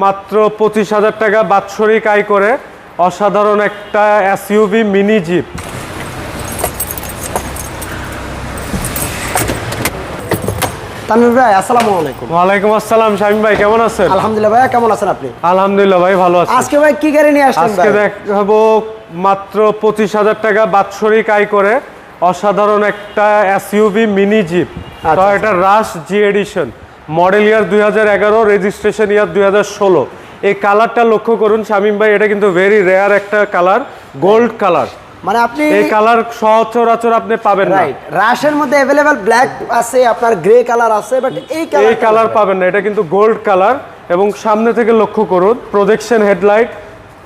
মাত্র পঁচিশ হাজার টাকা বাৎসরিক আয় করে অসাধারণ একটা এসইউভি মিনি জিপ। তানভীর ভাই আসসালামু আলাইকুম। ওয়ালাইকুম আসসালাম শামিম ভাই কেমন আছেন? আলহামদুলিল্লাহ কেমন আছেন আপনি? আলহামদুলিল্লাহ ভাই ভালো আছি। আজকে ভাই কি গাড়ি নিয়ে আজকে দেখাবো মাত্র পঁচিশ হাজার টাকা বাৎসরিক আয় করে অসাধারণ একটা এসইউভি মিনি জিপ। তো এটা Rush G addition model year দুই হাজার এগারো রেজিস্ট্রেশন ইয়ার দুই হাজার ষোলো। এই কালারটা লক্ষ্য করুন শামিম ভাই এটা কিন্তু ভেরি রেয়ার একটা কালার গোল্ড কালার মানে আপনি এই কালার সচরাচর আপনি পাবেন না। রাইট রাশের মধ্যে অ্যাভেলেবেল ব্ল্যাক আছে আপনার গ্রে কালার আছে বাট এই কালার এই কালার পাবেন না। এটা কিন্তু গোল্ড কালার এবং সামনে থেকে লক্ষ্য করুন projection headlight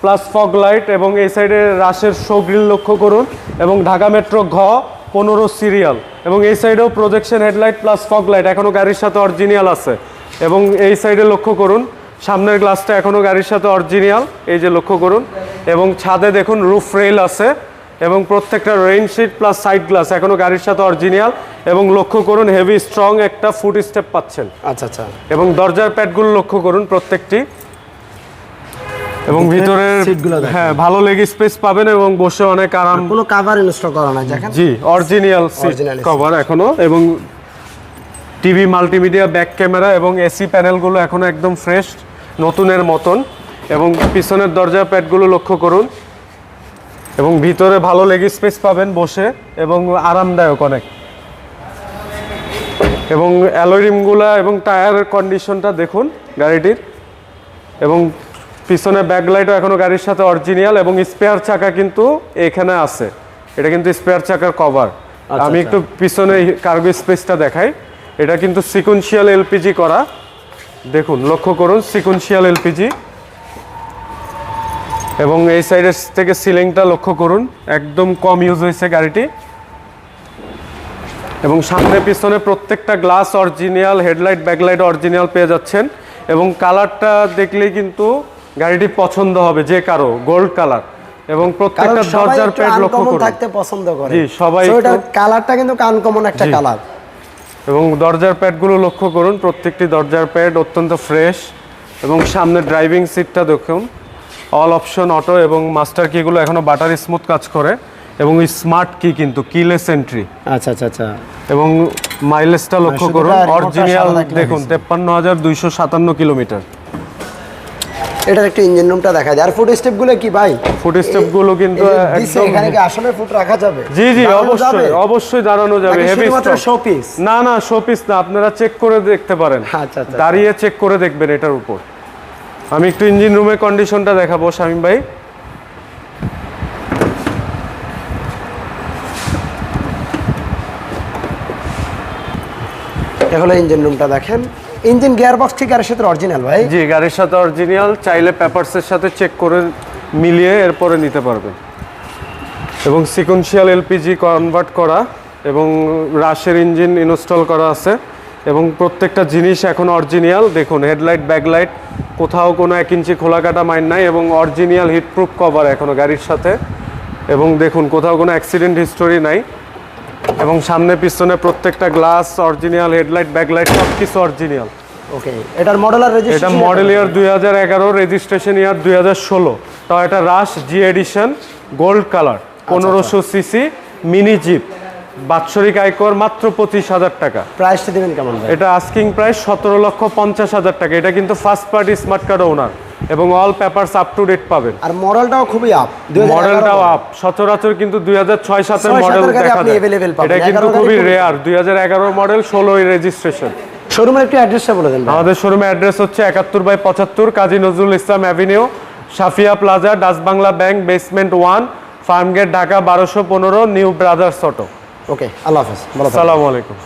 plus fog light এবং এই সাইডে রাশের শো গ্রিল লক্ষ্য করুন। এবং ঢাকা মেট্রো ঘ পনেরো সিরিয়াল। এবং এই সাইডেও projection headlight plus fog light এখনও গাড়ির সাথে অরিজিনাল আছে। এবং এই সাইডে লক্ষ্য করুন সামনের গ্লাসটা এখনও গাড়ির সাথে অরিজিনাল এই যে লক্ষ্য করুন। এবং ছাদে দেখুন রুফ রেল আছে। এবং প্রত্যেকটা rain sheet plus side glass এখনও গাড়ির সাথে অরিজিনাল এবং লক্ষ্য করুন হেভি স্ট্রং একটা ফুট স্টেপ পাচ্ছেন। আচ্ছা আচ্ছা। এবং দরজার প্যাডগুলো লক্ষ্য করুন প্রত্যেকটি। এবং ভিতরের হ্যাঁ ভালো লেগ স্পেস পাবেন এবং বসে অনেক আরাম কোনো কাভার ইনস্টল করা নাই দেখেন। জি অরিজিনাল সিট কভার এখনও এবং টিভি মাল্টিমিডিয়া ব্যাক ক্যামেরা এবং এসি প্যানেলগুলো এখনও একদম ফ্রেশ নতুনের মতন এবং পিছনের দরজার প্যাডগুলো লক্ষ্য করুন এবং ভিতরে ভালো লেগ স্পেস পাবেন বসে এবং আরামদায়ক অনেক। এবং অ্যালোরিমগুলা এবং টায়ারের কন্ডিশনটা দেখুন গাড়িটির এবং পিছনে ব্যাকলাইটও এখনও গাড়ির সাথে অরিজিনাল এবং স্পেয়ার চাকা কিন্তু এখানে আছে। এটা কিন্তু স্পেয়ার চাকার কভার আমি আচ্ছা। একটু পিছনে কার্গো স্পেসটা দেখাই। এটা কিন্তু সিকুয়েন্সিয়াল এলপিজি করা। দেখুন লক্ষ্য করুন সিকুয়েন্সিয়াল এলপিজি এবং এই সাইডের থেকে সিলিংটা লক্ষ্য করুন একদম কম ইউজ হয়েছে গাড়িটি। এবং সামনে পিছনে প্রত্যেকটা glass original headlight backlight original পেয়ে যাচ্ছেন। এবং কালারটা দেখলেই কিন্তু গাড়িটি পছন্দ হবে যে কারও গোল্ড কালার এবং প্রত্যেকটা দরজার প্যাড লক্ষ্য করুন। থাকতে পছন্দ করে। জি, সবাই একটু- কালারটা কিন্তু আনকমন একটা কালার এবং দরজার প্যাডগুলো লক্ষ্য করুন প্রত্যেকটি দরজার প্যাড অত্যন্ত ফ্রেশ এবং সামনে ড্রাইভিং সিটটা দেখুন। অল অপশন অটো এবং মাস্টার কি কিগুলো এখনও বাটার স্মুথ কাজ করে। এবং স্মার্ট কি কিন্তু কিলেস এন্ট্রি আচ্ছা আচ্ছা আচ্ছা। এবং মাইলেজটা লক্ষ্য করুন এটা অরিজিনাল দেখুন। তেপ্পান্ন হাজার দুইশো সাতান্ন কিলোমিটার। এটার একটু ইঞ্জিন রুমটা দেখা যায়। আর ফুট স্টেপগুলো কি ভাই? ফুট স্টেপগুলো কিন্তু একদম এখানে কি আসলে ফুট রাখা যাবে? জি জি অবশ্যই অবশ্যই দাঁড়ানো যাবে হেভি showpiece? না না শোপিস না আপনারা চেক করে দেখতে পারেন। আচ্ছা, আচ্ছা। দাঁড়িয়ে চেক করে দেখবেন এটার উপর। আমি একটু ইঞ্জিন রুমের কন্ডিশনটা দেখাবো শামিম ভাই। হলো ইঞ্জিন রুমটা দেখেন। ইঞ্জিন গিয়ার বক্স ঠিক আর সাথে অরিজিনাল ভাই। জি, গাড়ির সাথে অরিজিনাল চাইলে পেপারসের সাথে চেক করে মিলিয়ে এরপরে নিতে পারবেন এবং সিকোয়েন্সিয়াল এলপিজি কনভার্ট করা এবং রাশের ইঞ্জিন ইনস্টল করা আছে। এবং প্রত্যেকটা জিনিস এখন অরিজিনাল দেখুন হেডলাইট ব্যাকলাইট কোথাও কোনো এক ইঞ্চি খোলা কাটা মাইন নাই এবং অরিজিনাল হিটপ্রুফ কভার এখনও গাড়ির সাথে। এবং দেখুন, কোথাও কোনো অ্যাক্সিডেন্ট হিস্টোরি নাই। এবং সামনে পিছনে প্রত্যেকটা গ্লাস অরিজিনাল হেডলাইট ব্যাকলাইট সব কিছু অরিজিনাল ওকে এটার মডেল আর রেজিস্ট্রেশন এটা মডেল ইয়ার দুই হাজার এগারো রেজিস্ট্রেশন ইয়ার দুই হাজার ষোলো। তাও এটা Rush G edition gold colour পনেরোশো সিসি মিনি জিপ বাৎসরিক আয়কর মাত্র পঁচিশ হাজার টাকা। প্রাইসটা দিবেন কেমন ভাই? এটা আস্কিং প্রাইস সতেরো লক্ষ পঞ্চাশ হাজার টাকা। এটা কিন্তু first party smart card owner এবং all papers up to date পাবেন। আর মডেলটাও খুবই আপ মডেলটাও আপ সচরাচর কিন্তু দুই হাজার ছয় সাতের মডেল দেখা যায়। পাবেন। এটা কিন্তু খুবই রেয়ার দুই হাজার এগারো মডেল ষোলোই রেজিস্ট্রেশন শোরুমের একটু অ্যাড্রেসটা বলে দেন। আমাদের শোরুমে অ্যাড্রেস হচ্ছে একাত্তর বাই পঁচাত্তর Kazi Nazrul Islam avenue Safia plaza Dutch Bangla bank basement one Farmgate Dhaka বারোশো পনেরো নিউ ব্রাদার্স অটো ওকে আল্লাহ হাফেজ ভালো থাকবেন। সালামু আলাইকুম।